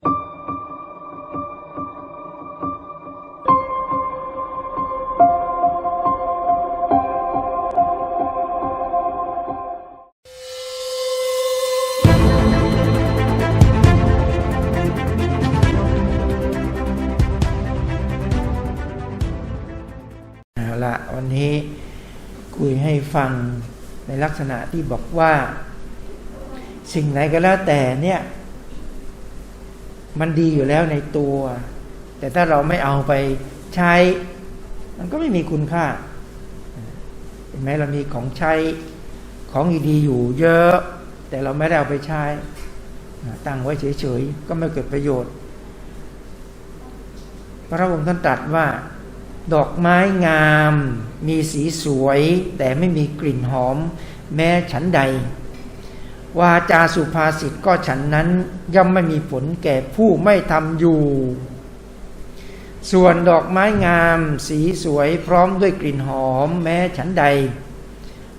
เอาละวันนี้คุยให้ฟังในลักษณะที่บอกว่า สิ่งไหนก็แล้วแต่เนี่ย มันดีอยู่แล้วในตัว แต่ถ้าเราไม่เอาไปใช้ มันก็ไม่มีคุณค่าเห็นไหมเรามีของใช้ของดีๆอยู่เยอะ แต่เราไม่ได้เอาไปใช้ ตั้งไว้เฉยๆ ก็ไม่เกิดประโยชน์ พระองค์ท่านตรัสว่า ดอกไม้งาม มีสีสวย แต่ไม่มีกลิ่นหอม แม้ฉันใด วาจาสุภาษิตก็ฉันนั้นย่อมไม่มีผลแก่ผู้ไม่ทำอยู่ ส่วนดอกไม้งาม สีสวยพร้อมด้วยกลิ่นหอมแม้ฉันใด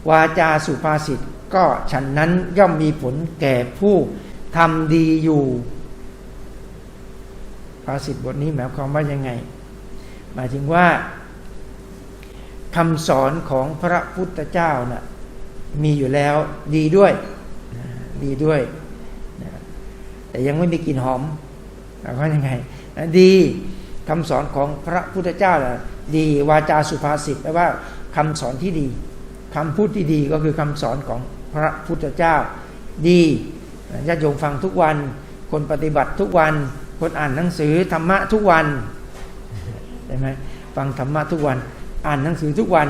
วาจาสุภาษิตก็ฉันนั้นย่อมมีผลแก่ผู้ทำดีอยู่ ภาษิตบทนี้หมายความว่ายังไง หมายถึงว่าคำสอนของพระพุทธเจ้านะ่ะมีอยู่แล้วดีด้วย ดีด้วยนะแต่ยังไม่มีกลิ่นหอมหมายความว่ายังไงนะดีคำสอนของพระพุทธเจ้านะดีวาจาสุภาษิตแปลว่าคำสอนที่ดีคำพูดที่ดีก็คือคำสอนของพระพุทธเจ้า ดีญาติโยมฟังทุกวัน คนปฏิบัติทุกวัน คนอ่านหนังสือธรรมะทุกวันใช่ไหมฟังธรรมะทุกวัน อ่านหนังสือทุกวัน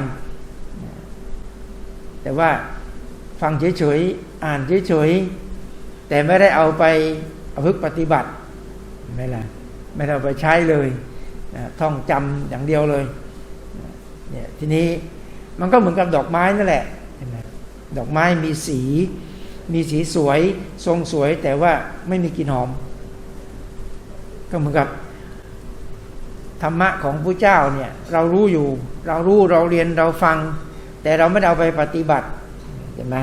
แต่ว่า ฟังเฉยๆ อ่านเฉยๆ แต่ไม่ได้เอาไปเอาพึกปฏิบัติไม่ละไม่ได้เอาไปใช้เลยนะท่องจำอย่างเดียวเลยเนี่ยทีนี้มันก็เหมือนกับดอกไม้นั่นแหละเห็นไหมดอกไม้มีสี มีสีสวย ทรงสวย แต่ว่าไม่มีกลิ่นหอม ก็เหมือนกับ ธรรมะของพระเจ้าเนี่ย เรารู้อยู่ เรารู้เราเรียนเราฟัง แต่เราไม่เอาไปปฏิบัติ เห็นไหม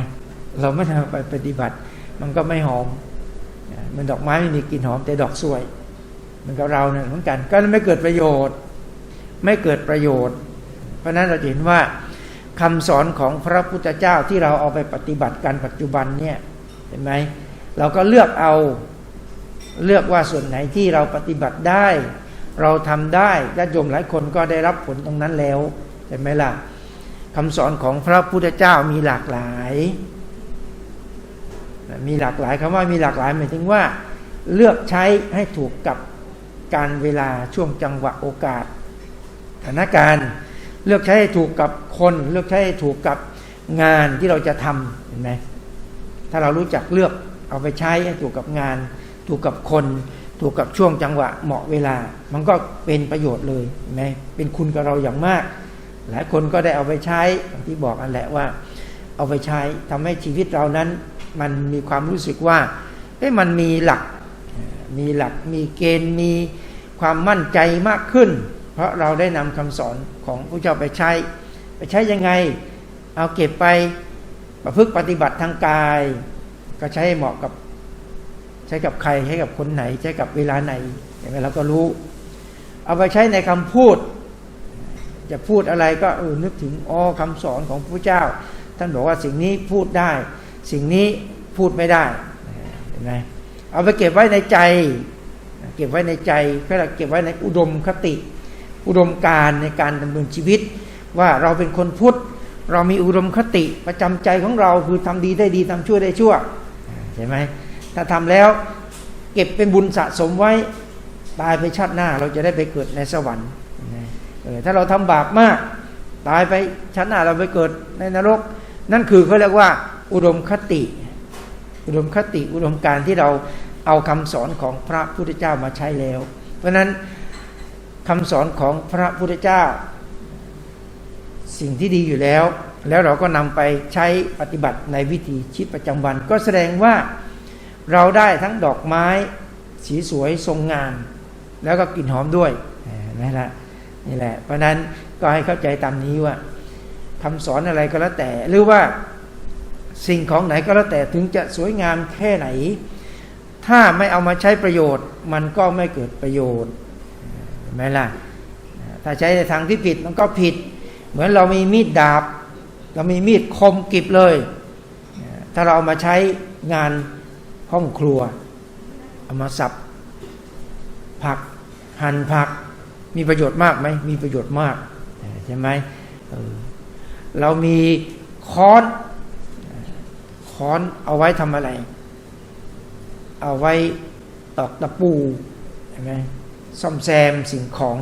เราไม่ได้เอาไปปฏิบัติ มันก็ไม่หอมมันดอกไม้ไม่มีกลิ่นหอมแต่ดอกสวยมือนกับเราเนี่ยเหมือนกันก็ไม่เกิดประโยชน์ ไม่เกิดประโยชน์ เพราะนั้นเราเห็นว่าคำสอนของพระพุทธเจ้าที่เราเอาไปปฏิบัติกันปัจจุบันเนี่ยเห็นไหมเราก็เลือกเอาเลือกว่าส่วนไหนที่เราปฏิบัติได้ เราทำได้ญาติโยมหลายคนก็ได้รับผลตรงนั้นแล้วเห็นไหมล่ะ คำสอนของพระพุทธเจ้ามีหลากหลาย มีหลากหลายคำว่ามีหลากหลายหมายถึงว่า เลือกใช้ให้ถูกกับการเวลาช่วงจังหวะโอกาสสถานการณ์เลือกใช้ให้ถูกกับคน เลือกใช้ให้ถูกกับงานที่เราจะทำเห็นไหมถ้าเรารู้จักเลือกเอาไปใช้ให้ถูกกับงาน ถูกกับคน ถูกกับช่วงจังหวะเหมาะเวลา มันก็เป็นประโยชน์เลยเห็นไหมเป็นคุณกับเราอย่างมาก หลายคนก็ได้เอาไปใช้ที่บอกอันแหละว่า เอาไปใช้ทำให้ชีวิตเรานั้น มันมีความรู้สึกว่าเอ้มันมีหลัก มีหลักมีเกณฑ์มีความมั่นใจมากขึ้น เพราะเราได้นำคำสอนของพระเจ้าไปใช้ ไปใช้ยังไง เอาเก็บไปประพฤติปฏิบัติทางกาย ก็ใช้ให้เหมาะกับใช้กับใครใช้กับคนไหน ใช้กับเวลาไหนอย่างไรเราก็รู้ เอาไปใช้ในคำพูด จะพูดอะไรก็เออนึกถึงอ๋อคำสอนของพระเจ้า ท่านบอกว่าสิ่งนี้พูดได้ สิ่งนี้พูดไม่ได้เห็นไหมเอาไปเก็บไว้ในใจ เก็บไว้ในใจก็เก็บไว้ในอุดมคติ อุดมการในการดำเนินชีวิต ว่าเราเป็นคนพุทธเรามีอุดมคติประจำใจของเราคือทำดีได้ดีทำชั่วได้ชั่วเห็นไหมถ้าทำแล้วเก็บเป็นบุญสะสมไว้ตายไปชาติหน้าเราจะได้ไปเกิดในสวรรค์ ถ้าเราทำบาปมาก ตายไปชาติหน้าเราไปเกิดในนรก นั่นคือเขาเรียกว่า อุดมคติ อุดมคติ อุดมการที่เราเอาคำสอนของพระพุทธเจ้ามาใช้แล้ว เพราะนั้นคำสอนของพระพุทธเจ้า สิ่งที่ดีอยู่แล้ว แล้วเราก็นำไปใช้ปฏิบัติในวิถีชีวิตประจำวัน ก็แสดงว่าเราได้ทั้งดอกไม้สีสวยทรงงามแล้วก็กลิ่นหอมด้วยนี่แหละ นี่แหละ เพราะนั้นก็ให้เข้าใจตามนี้ว่าคำสอนอะไรก็แล้วแต่ หรือว่าสิ่งของไหนก็แล้วแต่ถึงจะสวยงามแค่ไหน ถ้าไม่เอามาใช้ประโยชน์ มันก็ไม่เกิดประโยชน์ไหมล่ะ ถ้าใช้ในทางที่ผิดมันก็ผิด เหมือนเรามีมีดดาบ เรามีมีดคมกิบเลย ถ้าเราเอามาใช้งานห้องครัว เอามาสับผักหั่นผัก มีประโยชน์มากไหมมีประโยชน์มากใช่ไหมเออเรามีค้อนค้อนเอาไว้ทำอะไร เอาไว้ตอกตะปูใช่ไหมซ่อมแซมสิ่งของ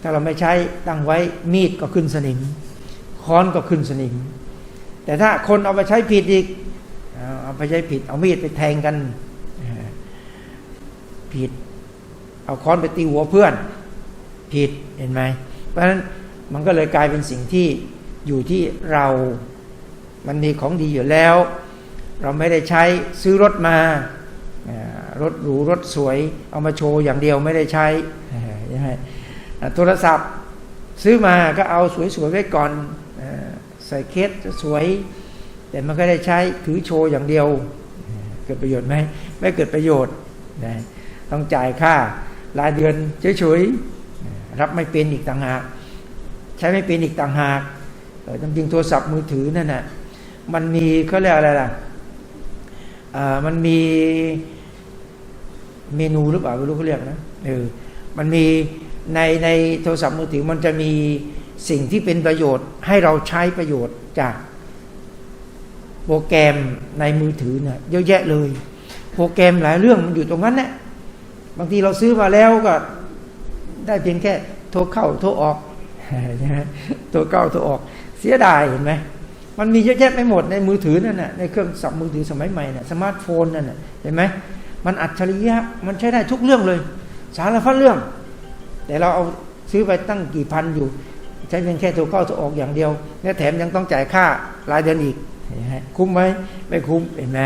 ถ้าเราไม่ใช้ตั้งไว้มีดก็ขึ้นสนิม ค้อนก็ขึ้นสนิม แต่ถ้าคนเอาไปใช้ผิดอีกเอาไปใช้ผิด เอามีดไปแทงกันผิด เอาค้อนไปตีหัวเพื่อน ผิดเห็นไหมเพราะฉะนั้นมันก็เลยกลายเป็นสิ่งที่อยู่ที่เรามันมีของดีอยู่แล้ว เราไม่ได้ใช้ซื้อรถมารถหรูรถสวย เอามาโชว์อย่างเดียวไม่ได้ใช้ใช่ไหมโทรศัพท์ซื้อมาก็เอาสวยๆไว้ก่อนใส่เคสสวย แต่มันก็ได้ใช้ถือโชว์อย่างเดียว เกิดประโยชน์ไหมไม่เกิดประโยชน์ต้องจ่ายค่า รายเดือนเฉยๆรับไม่เป็นอีกต่างหาก ใช้ไม่เป็นอีกต่างหากจริงๆโทรศัพท์มือถือนั่นน่ะมันมีเขาเรียกอะไรล่ะมันมีเมนูหรือเปล่าไม่รู้เขาเรียกนะเออมันมีในในโทรศัพท์มือถือมันจะมีสิ่งที่เป็นประโยชน์ให้เราใช้ประโยชน์จากโปรแกรมในมือถือเนี่ยเยอะแยะเลย โปรแกรมหลายเรื่องมันอยู่ตรงนั้นแหละ บางทีเราซื้อมาแล้วก็ได้เพียงแค่โทรเข้าโทรออกโทรเข้าโทรออก เสียดายเห็นไหมมันมีเยอะแยะไม่หมดในมือถือนั่นน่ะในเครื่องสับมือถือสมัยใหม่น่ะสมาร์ทโฟนนั่นน่ะเห็นไหมมันอัจฉริยะมันใช้ได้ทุกเรื่องเลย สารพัดเรื่อง แต่เราเอาซื้อไปตั้งกี่พันอยู่ ใช้เพียงแค่โทรเข้าโทรออกอย่างเดียวและแถมยังต้องจ่ายค่ารายเดือนอีกคุ้มไหมไม่คุ้มเห็นไหม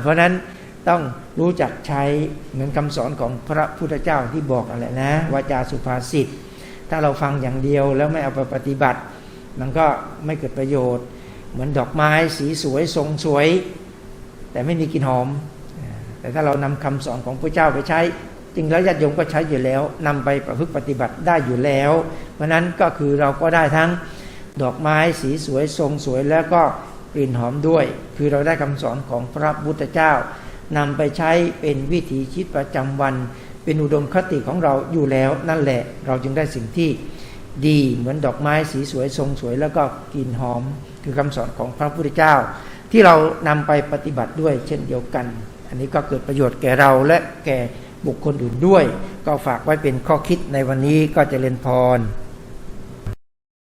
เพราะนั้น ต้องรู้จักใช้เหมือนคำสอนของพระพุทธเจ้าที่บอกอะไรนะวาจาสุภาษิตถ้าเราฟังอย่างเดียวแล้วไม่เอาไปปฏิบัติ มันก็ไม่เกิดประโยชน์ เหมือนดอกไม้สีสวยทรงสวย แต่ไม่มีกลิ่นหอม แต่ถ้าเรานำคำสอนของพระเจ้าไปใช้ จริงแล้วญาติโยมก็ใช้อยู่แล้วนำไปประพฤติปฏิบัติได้อยู่แล้ว เพราะนั้นก็คือเราก็ได้ทั้งดอกไม้สีสวยทรงสวยแล้วก็กลิ่นหอมด้วย คือเราได้คำสอนของพระพุทธเจ้า นำไปใช้เป็นวิถีชีวิตประจำวัน เป็นอุดมคติของเราอยู่แล้วนั่นแหละเราจึงได้สิ่งที่ดีเหมือนดอกไม้สีสวยทรงสวยแล้วก็กลิ่นหอม คือคำสอนของพระพุทธเจ้า ที่เรานำไปปฏิบัติด้วยเช่นเดียวกัน อันนี้ก็เกิดประโยชน์แก่เราและแก่บุคคลอื่นด้วย ก็ฝากไว้เป็นข้อคิดในวันนี้ก็จะเรียนพร